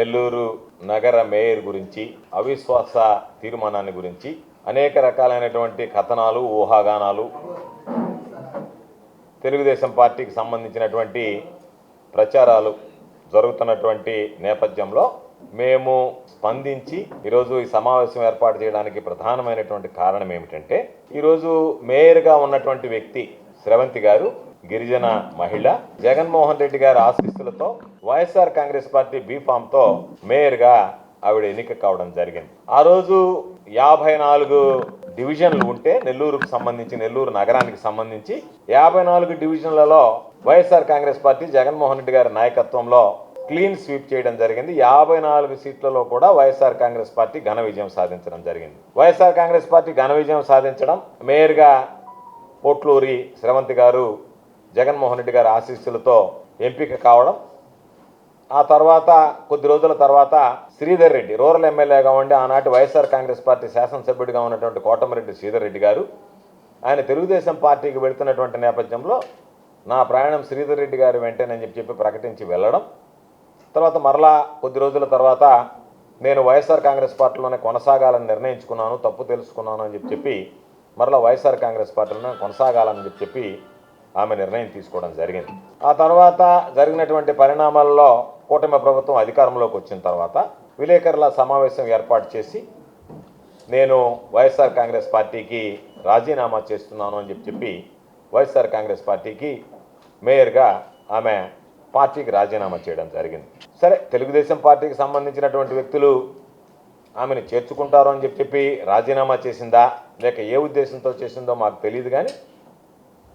నెల్లూరు నగర మేయర్ గురించి అవిశ్వాస తీర్మానాన్ని గురించి అనేక రకాలైనటువంటి కథనాలు ఊహాగానాలు తెలుగుదేశం పార్టీకి సంబంధించినటువంటి ప్రచారాలు జరుగుతున్నటువంటి నేపథ్యంలో మేము స్పందించి ఈరోజు ఈ సమావేశం ఏర్పాటు చేయడానికి ప్రధానమైనటువంటి కారణం ఏమిటంటే ఈరోజు మేయర్గా ఉన్నటువంటి వ్యక్తి స్రవంతి గారు గిరిజన మహిళ జగన్మోహన్ రెడ్డి గారి ఆశీస్సులతో వైఎస్ఆర్ కాంగ్రెస్ పార్టీ బీఫామ్తో మేయర్గా ఆవిడ ఎన్నిక కావడం జరిగింది. ఆ రోజు యాభై నాలుగు డివిజన్లు ఉంటే నెల్లూరుకు సంబంధించి నెల్లూరు నగరానికి సంబంధించి యాభై నాలుగు డివిజన్లలో వైఎస్ఆర్ కాంగ్రెస్ పార్టీ జగన్మోహన్ రెడ్డి గారి నాయకత్వంలో క్లీన్ స్వీప్ చేయడం జరిగింది. యాభై నాలుగు సీట్లలో కూడా వైఎస్ఆర్ కాంగ్రెస్ పార్టీ ఘన విజయం సాధించడం జరిగింది. వైఎస్ఆర్ కాంగ్రెస్ పార్టీ ఘన విజయం సాధించడం మేయర్గా పోట్లూరి శ్రవంతి గారు జగన్మోహన్ రెడ్డి గారి ఆశీస్సులతో ఎంపిక కావడం ఆ తర్వాత కొద్ది రోజుల తర్వాత శ్రీధర్ రెడ్డి రూరల్ ఎమ్మెల్యేగా ఉండి ఆనాటి వైఎస్ఆర్ కాంగ్రెస్ పార్టీ శాసనసభ్యుడిగా ఉన్నటువంటి కోటమిరెడ్డి శ్రీధర్ రెడ్డి గారు ఆయన తెలుగుదేశం పార్టీకి వెళుతున్నటువంటి నేపథ్యంలో నా ప్రయాణం శ్రీధర్ రెడ్డి గారు వెంటనే చెప్పి చెప్పి ప్రకటించి వెళ్ళడం తర్వాత మరలా కొద్ది రోజుల తర్వాత నేను వైఎస్ఆర్ కాంగ్రెస్ పార్టీలోనే కొనసాగాలని నిర్ణయించుకున్నాను తప్పు తెలుసుకున్నాను అని చెప్పి చెప్పి మరలా వైఎస్ఆర్ కాంగ్రెస్ పార్టీలోనే కొనసాగాలని చెప్పి చెప్పి ఆమె నిర్ణయం తీసుకోవడం జరిగింది. ఆ తర్వాత జరిగినటువంటి పరిణామాల్లో కూటమి ప్రభుత్వం అధికారంలోకి వచ్చిన తర్వాత విలేకరుల సమావేశం ఏర్పాటు చేసి నేను వైఎస్ఆర్ కాంగ్రెస్ పార్టీకి రాజీనామా చేస్తున్నాను అని చెప్పి చెప్పి వైఎస్ఆర్ కాంగ్రెస్ పార్టీకి మేయర్గా ఆమె పార్టీకి రాజీనామా చేయడం జరిగింది. సరే తెలుగుదేశం పార్టీకి సంబంధించినటువంటి వ్యక్తులు ఆమెను చేర్చుకుంటారు అని చెప్పి చెప్పి రాజీనామా చేసిందా లేక ఏ ఉద్దేశంతో చేసిందో మాకు తెలియదు కానీ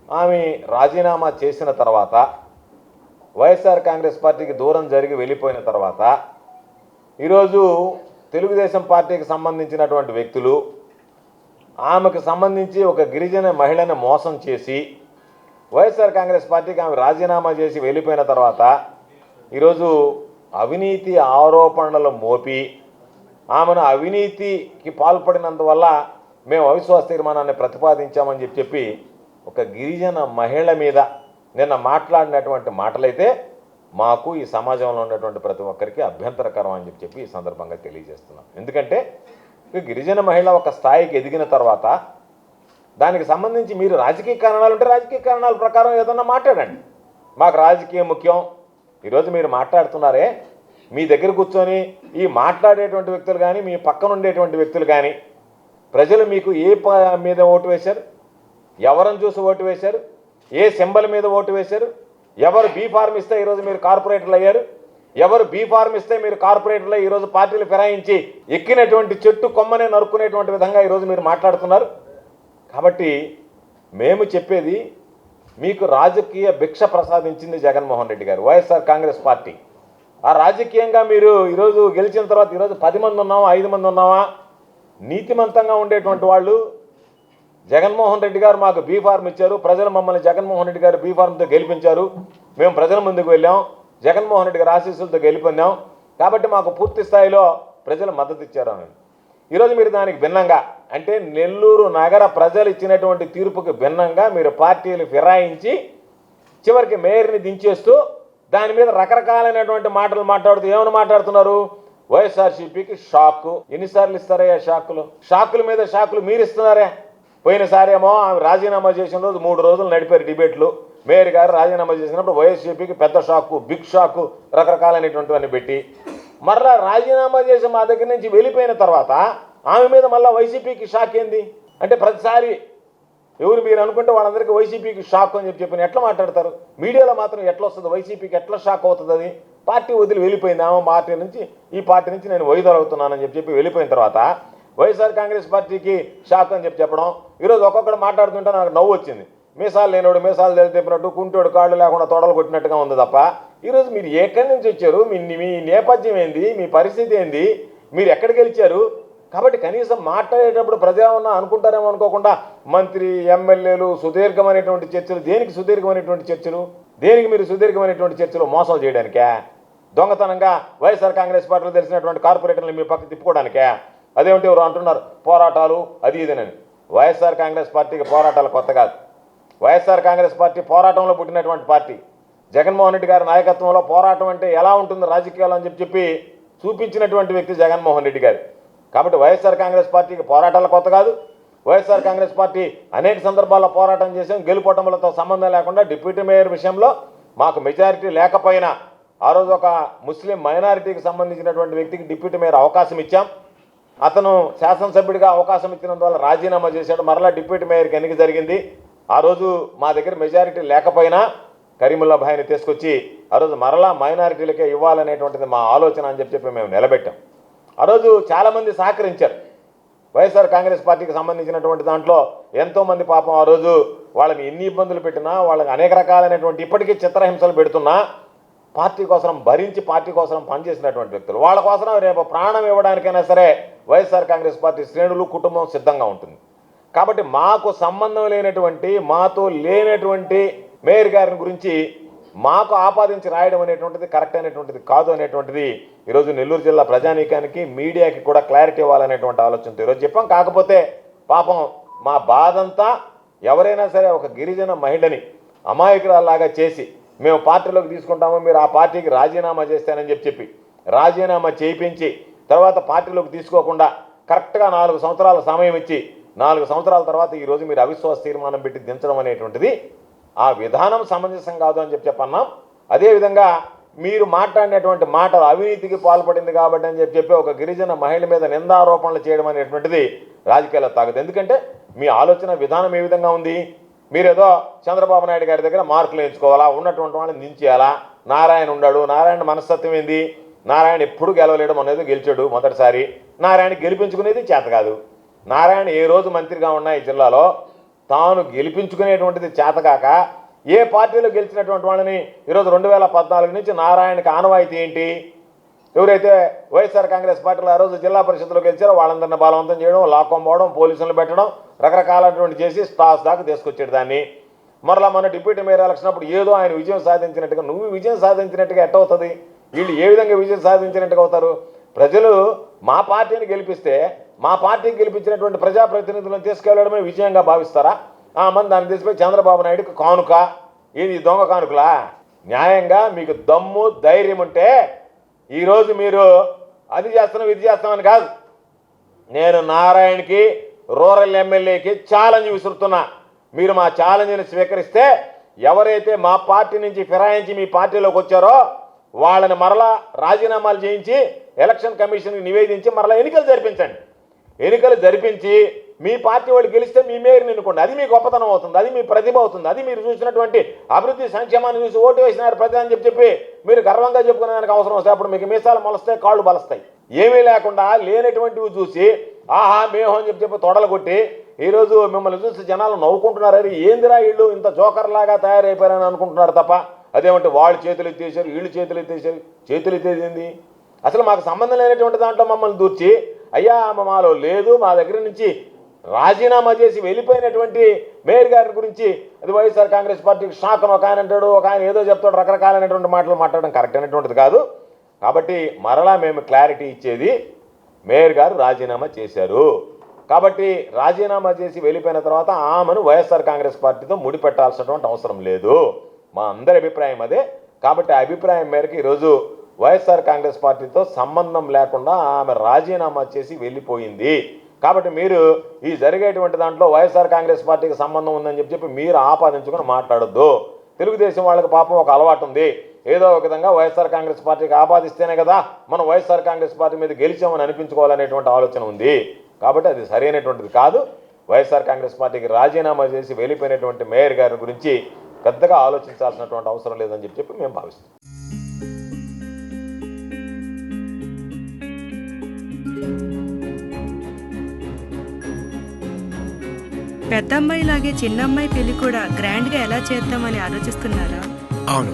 ఆమె రాజీనామా చేసిన తర్వాత వైఎస్ఆర్ కాంగ్రెస్ పార్టీకి దూరం జరిగి వెళ్ళిపోయిన తర్వాత ఈరోజు తెలుగుదేశం పార్టీకి సంబంధించినటువంటి వ్యక్తులు ఆమెకు సంబంధించి ఒక గిరిజన మహిళని మోసం చేసి వైఎస్ఆర్ కాంగ్రెస్ పార్టీకి ఆమె రాజీనామా చేసి వెళ్ళిపోయిన తర్వాత ఈరోజు అవినీతి ఆరోపణలు మోపి ఆమెను అవినీతికి పాల్పడినందువల్ల మేము అవిశ్వాస తీర్మానాన్ని ప్రతిపాదించామని చెప్పి చెప్పి ఒక గిరిజన మహిళ మీద నిన్న మాట్లాడినటువంటి మాటలైతే మాకు ఈ సమాజంలో ఉన్నటువంటి ప్రతి ఒక్కరికి అభ్యంతరకరం అని చెప్పి చెప్పి ఈ సందర్భంగా తెలియజేస్తున్నాం. ఎందుకంటే గిరిజన మహిళ ఒక స్థాయికి ఎదిగిన తర్వాత దానికి సంబంధించి మీరు రాజకీయ కారణాలు ఉంటే రాజకీయ కారణాల ప్రకారం ఏదన్నా మాట్లాడండి. మాకు రాజకీయం ముఖ్యం. ఈరోజు మీరు మాట్లాడుతున్నారే మీ దగ్గర కూర్చొని ఈ మాట్లాడేటువంటి వ్యక్తులు కానీ మీ పక్కన ఉండేటువంటి వ్యక్తులు కానీ ప్రజలు మీకు ఏ ప మీద ఓటు వేశారు? ఎవరిని చూసి ఓటు వేశారు? ఏ సింబల్ మీద ఓటు వేశారు? ఎవరు బీ ఫార్మ్ ఇస్తే ఈరోజు మీరు కార్పొరేటర్లు అయ్యారు? ఎవరు బీ ఫార్మ్ ఇస్తే మీరు కార్పొరేటర్లు ఈరోజు పార్టీలు ఫిరాయించి ఎక్కినటువంటి చెట్టు కొమ్మనే నరుక్కునేటువంటి విధంగా ఈరోజు మీరు మాట్లాడుతున్నారు? కాబట్టి మేము చెప్పేది మీకు రాజకీయ భిక్ష ప్రసాదించింది జగన్మోహన్ రెడ్డి గారు వైఎస్ఆర్ కాంగ్రెస్ పార్టీ. ఆ రాజకీయంగా మీరు ఈరోజు గెలిచిన తర్వాత ఈరోజు పది మంది ఉన్నామా ఐదు మంది ఉన్నామా నీతిమంతంగా ఉండేటువంటి వాళ్ళు జగన్మోహన్ రెడ్డి గారు మాకు బీ ఫార్మ్ ఇచ్చారు. ప్రజలు మమ్మల్ని జగన్మోహన్ రెడ్డి గారు బీ ఫార్మ్తో గెలిపించారు. మేము ప్రజల ముందుకు వెళ్ళాం. జగన్మోహన్ రెడ్డి గారు ఆశీస్సులతో గెలిపొందాం. కాబట్టి మాకు పూర్తి స్థాయిలో ప్రజలు మద్దతు ఇచ్చారు అని. ఈరోజు మీరు దానికి భిన్నంగా అంటే నెల్లూరు నగర ప్రజలు ఇచ్చినటువంటి తీర్పుకి భిన్నంగా మీరు పార్టీలు ఫిరాయించి చివరికి మేయర్ని దించేస్తూ దాని మీద రకరకాలైనటువంటి మాటలు మాట్లాడుతూ ఏమని మాట్లాడుతున్నారు? వైఎస్ఆర్సీపీకి షాక్ ఎన్నిసార్లు ఇస్తారయ్యా షాకులు? షాకుల మీద షాకులు మీరు ఇస్తున్నారే. పోయినసారేమో ఆమె రాజీనామా చేసిన రోజు మూడు రోజులు నడిపారు డిబేట్లు. మేయర్ గారు రాజీనామా చేసినప్పుడు వైఎస్సీపీకి పెద్ద షాకు బిగ్ షాకు రకరకాలైనటువంటివన్నీ పెట్టి. మరలా రాజీనామా చేసి మా దగ్గర నుంచి వెళ్ళిపోయిన తర్వాత ఆమె మీద మళ్ళీ వైసీపీకి షాక్ ఏంది? అంటే ప్రతిసారి ఎవరు మీరు అనుకుంటే వాళ్ళందరికీ వైసీపీకి షాక్ అని చెప్పి చెప్పిన ఎట్లా మాట్లాడతారు? మీడియాలో మాత్రం ఎట్లా వస్తుంది? వైసీపీకి ఎట్లా షాక్ అవుతుంది అది? పార్టీ వదిలి వెళ్ళిపోయింది ఆమె పార్టీ నుంచి ఈ పార్టీ నుంచి నేను వైదొలగుతున్నానని చెప్పి చెప్పి వెళ్ళిపోయిన తర్వాత వైఎస్ఆర్ కాంగ్రెస్ పార్టీకి షాక్ అని చెప్పి చెప్పడం. ఈరోజు ఒక్కొక్కడు మాట్లాడుతుంటే నాకు నవ్వు వచ్చింది. మీసాలు లేనోడు మీసాలు తెలిపినట్టు కుంటోడు కాళ్ళు లేకుండా తొడలు కొట్టినట్టుగా ఉంది తప్ప ఈరోజు మీరు ఎక్కడి నుంచి వచ్చారు? మీ మీ నేపథ్యం ఏంది? మీ పరిస్థితి ఏంది? మీరు ఎక్కడికి గెలిచారు కాబట్టి కనీసం మాట్లాడేటప్పుడు ప్రజలు అనుకుంటారేమో అనుకోకుండా మంత్రి ఎమ్మెల్యేలు సుదీర్ఘమైనటువంటి చర్చలు దేనికి సుదీర్ఘమైనటువంటి చర్చలు? దేనికి మీరు సుదీర్ఘమైనటువంటి చర్చలు మోసం చేయడానికే? దొంగతనంగా వైఎస్ఆర్ కాంగ్రెస్ పార్టీలో తెలిసినటువంటి కార్పొరేటర్లు మీ పక్క తిప్పుకోవడానికే అదేమిటి ఎవరు అంటున్నారు? పోరాటాలు అది ఇదేనని వైఎస్ఆర్ కాంగ్రెస్ పార్టీకి పోరాటాలు కొత్త కాదు. వైఎస్ఆర్ కాంగ్రెస్ పార్టీ పోరాటంలో పుట్టినటువంటి పార్టీ. జగన్మోహన్ రెడ్డి గారి నాయకత్వంలో పోరాటం అంటే ఎలా ఉంటుంది రాజకీయాలు అని చెప్పి చెప్పి చూపించినటువంటి వ్యక్తి జగన్మోహన్ రెడ్డి గారు. కాబట్టి వైఎస్ఆర్ కాంగ్రెస్ పార్టీకి పోరాటాలు కొత్త కాదు. వైఎస్ఆర్ కాంగ్రెస్ పార్టీ అనేక సందర్భాల్లో పోరాటం చేసాం గెలుపోటములతో సంబంధం లేకుండా డిప్యూటీ మేయర్ విషయంలో మాకు మెజారిటీ లేకపోయినా ఆ రోజు ఒక ముస్లిం మైనారిటీకి సంబంధించినటువంటి వ్యక్తికి డిప్యూటీ మేయర్ అవకాశం ఇచ్చాం. అతను శాసనసభ్యుడిగా అవకాశం ఇచ్చినందువల్ల రాజీనామా చేశాడు. మరలా డిప్యూటీ మేయర్కి ఎన్నిక జరిగింది. ఆ రోజు మా దగ్గర మెజారిటీ లేకపోయినా కరీముల్లా భాయ్ని తీసుకొచ్చి ఆ రోజు మరలా మైనారిటీలకే ఇవ్వాలనేటువంటిది మా ఆలోచన అని చెప్పి చెప్పి మేము నిలబెట్టాం. ఆ రోజు చాలామంది సహకరించారు. వైఎస్ఆర్ కాంగ్రెస్ పార్టీకి సంబంధించినటువంటి దాంట్లో ఎంతోమంది పాపం ఆ రోజు వాళ్ళని ఎన్ని ఇబ్బందులు పెట్టినా వాళ్ళకి అనేక రకాలైనటువంటి ఇప్పటికీ చిత్రహింసలు పెడుతున్నా పార్టీ కోసం భరించి పార్టీ కోసం పనిచేసినటువంటి వ్యక్తులు. వాళ్ళ కోసం రేపు ప్రాణం ఇవ్వడానికైనా సరే వైఎస్ఆర్ కాంగ్రెస్ పార్టీ శ్రేణులు కుటుంబం సిద్ధంగా ఉంటుంది. కాబట్టి మాకు సంబంధం లేనటువంటి మాతో లేనటువంటి మేయర్ గారిని గురించి మాకు ఆపాదించి రాయడం అనేటువంటిది కరెక్ట్ అనేటువంటిది కాదు అనేటువంటిది ఈరోజు నెల్లూరు జిల్లా ప్రజానీకానికి మీడియాకి కూడా క్లారిటీ ఇవ్వాలనేటువంటి ఆలోచనతో ఈరోజు చెప్పాం. కాకపోతే పాపం మా బాధంతా ఎవరైనా సరే ఒక గిరిజన మహిళని అమాయకురాల్లాగా చేసి మేము పార్టీలోకి తీసుకుంటాము మీరు ఆ పార్టీకి రాజీనామా చేస్తానని చెప్పి చెప్పి రాజీనామా చేయించి తర్వాత పార్టీలోకి తీసుకోకుండా కరెక్ట్గా నాలుగు సంవత్సరాల సమయం ఇచ్చి నాలుగు సంవత్సరాల తర్వాత ఈరోజు మీరు అవిశ్వాస తీర్మానం పెట్టి దించడం అనేటువంటిది ఆ విధానం సమంజసం కాదు అని చెప్పి చెప్పన్నాం. అదేవిధంగా మీరు మాట్లాడినటువంటి మాటలు అవినీతికి పాల్పడింది కాబట్టి అని చెప్పి చెప్పి ఒక గిరిజన మహిళ మీద నిందారోపణలు చేయడం అనేటువంటిది రాజకీయాల్లో తాగదు ఎందుకంటే మీ ఆలోచన విధానం ఏ విధంగా ఉంది? మీరేదో చంద్రబాబు నాయుడు గారి దగ్గర మార్కులు ఎంచుకోవాలా ఉన్నటువంటి వాళ్ళని దించేయాలా? నారాయణ ఉన్నాడు. నారాయణ మనస్తత్వం ఏంది? నారాయణ ఎప్పుడు గెలవలేడం అనేది గెలిచాడు మొదటిసారి. నారాయణ గెలిపించుకునేది చేత కాదు. నారాయణ ఏ రోజు మంత్రిగా ఉన్నా ఈ జిల్లాలో తాను గెలిపించుకునేటువంటిది చేతకాక ఏ పార్టీలో గెలిచినటువంటి వాళ్ళని ఈరోజు రెండు వేల పద్నాలుగు నుంచి నారాయణకి ఆనవాయితీ ఏంటి? ఎవరైతే వైఎస్ఆర్ కాంగ్రెస్ పార్టీలో ఆ రోజు జిల్లా పరిషత్లో గెలిచారో వాళ్ళందరినీ బలవంతం చేయడం లాక్కోపోవడం పోలీసులను పెట్టడం రకరకాలైనటువంటి చేసి స్టాస్ దాకా తీసుకొచ్చాడు దాన్ని. మరలా మన డిప్యూటీ మేయర్ ఎలక్షన్ అప్పుడు ఏదో ఆయన విజయం సాధించినట్టుగా నువ్వు విజయం సాధించినట్టుగా ఎట్టవుతుంది వీళ్ళు ఏ విధంగా విజయం సాధించినట్టుగా అవుతారు? ప్రజలు మా పార్టీని గెలిపిస్తే మా పార్టీకి గెలిపించినటువంటి ప్రజాప్రతినిధులను తీసుకెళ్ళడమే విజయంగా భావిస్తారా? ఆ మంది దాన్ని తీసుకుపోయి చంద్రబాబు నాయుడుకి కానుక. ఇది దొంగ కానుకలా? న్యాయంగా మీకు దమ్ము ధైర్యం ఉంటే ఈరోజు మీరు అది చేస్తున్నాం ఇది చేస్తామని కాదు. నేను నారాయణకి రూరల్ ఎమ్మెల్యేకి ఛాలెంజ్ విసురుతున్నా. మీరు మా ఛాలెంజ్ని స్వీకరిస్తే ఎవరైతే మా పార్టీ నుంచి ఫిరాయించి మీ పార్టీలోకి వచ్చారో వాళ్ళని మరలా రాజీనామాలు చేయించి ఎలక్షన్ కమిషన్కి నివేదించి మరలా ఎన్నికలు జరిపించండి. ఎన్నికలు జరిపించి మీ పార్టీ వాళ్ళు గెలిస్తే మీ మేయర్ని ఎన్నుకోండి. అది మీ గొప్పతనం అవుతుంది. అది మీ ప్రతిభ అవుతుంది. అది మీరు చూసినటువంటి అభివృద్ధి సంక్షేమాన్ని చూసి ఓటు వేసినారు ప్రతి అని చెప్పి చెప్పి మీరు గర్వంగా చెప్పుకునే దానికి అవసరం వస్తే అప్పుడు మీకు మీసాలు మొలస్తాయి కాళ్ళు బలస్తాయి. ఏమీ లేకుండా లేనటువంటివి చూసి ఆహా మేము అని చెప్పి చెప్పి తొడలు కొట్టి ఈరోజు మిమ్మల్ని చూసి జనాలు నవ్వుకుంటున్నారు. అరే ఏందిరా వీళ్ళు ఇంత జోకర్లాగా తయారైపోయారని అనుకుంటున్నారు తప్ప? అదేమంటే వాళ్ళు చేతులు ఎత్తేసారు వీళ్ళు చేతులు ఎత్తేసారు చేతులు ఎత్తేసింది అసలు మాకు సంబంధం లేనటువంటి దాంట్లో మమ్మల్ని దూర్చి అయ్యా మాలో లేదు మా దగ్గర నుంచి రాజీనామా చేసి వెళ్ళిపోయినటువంటి మేయర్ గారి గురించి అది వైఎస్ఆర్ కాంగ్రెస్ పార్టీకి షాక్ ఒక ఆయన అంటాడు ఒక ఆయన ఏదో చెప్తాడు రకరకాలైనటువంటి మాటలు మాట్లాడడం కరెక్ట్ అయినటువంటిది కాదు. కాబట్టి మరలా మేము క్లారిటీ ఇచ్చేది మేయర్ గారు రాజీనామా చేశారు. కాబట్టి రాజీనామా చేసి వెళ్ళిపోయిన తర్వాత ఆమెను వైఎస్ఆర్ కాంగ్రెస్ పార్టీతో ముడిపెట్టాల్సినటువంటి అవసరం లేదు. మా అందరి అభిప్రాయం అదే. కాబట్టి ఆ అభిప్రాయం మేరకు ఈరోజు వైఎస్ఆర్ కాంగ్రెస్ పార్టీతో సంబంధం లేకుండా ఆమె రాజీనామా చేసి వెళ్ళిపోయింది. కాబట్టి మీరు ఈ జరిగేటువంటి దాంట్లో వైఎస్ఆర్ కాంగ్రెస్ పార్టీకి సంబంధం ఉందని చెప్పి మీరు ఆపాదించుకొని మాట్లాడొద్దు. తెలుగుదేశం వాళ్ళకి పాపం ఒక అలవాటు ఉంది. ఏదో ఒక విధంగా వైఎస్ఆర్ కాంగ్రెస్ పార్టీకి ఆపాదిస్తేనే కదా మనం వైఎస్ఆర్ కాంగ్రెస్ పార్టీ మీద గెలిచామని అనిపించుకోవాలనేటువంటి ఆలోచన ఉంది. కాబట్టి అది సరైనటువంటిది కాదు. వైఎస్ఆర్ కాంగ్రెస్ పార్టీకి రాజీనామా చేసి వెళ్ళిపోయినటువంటి మేయర్ గారి గురించి పెద్దగా ఆలోచించాల్సినటువంటి అవసరం లేదని చెప్పి చెప్పి మేము భావిస్తాం పెద్దమ్మాయి లాగే చిన్నమ్మాయి పెళ్ళి కూడా గ్రాండ్గా ఎలా చేద్దామని ఆలోచిస్తున్నారా? అవును.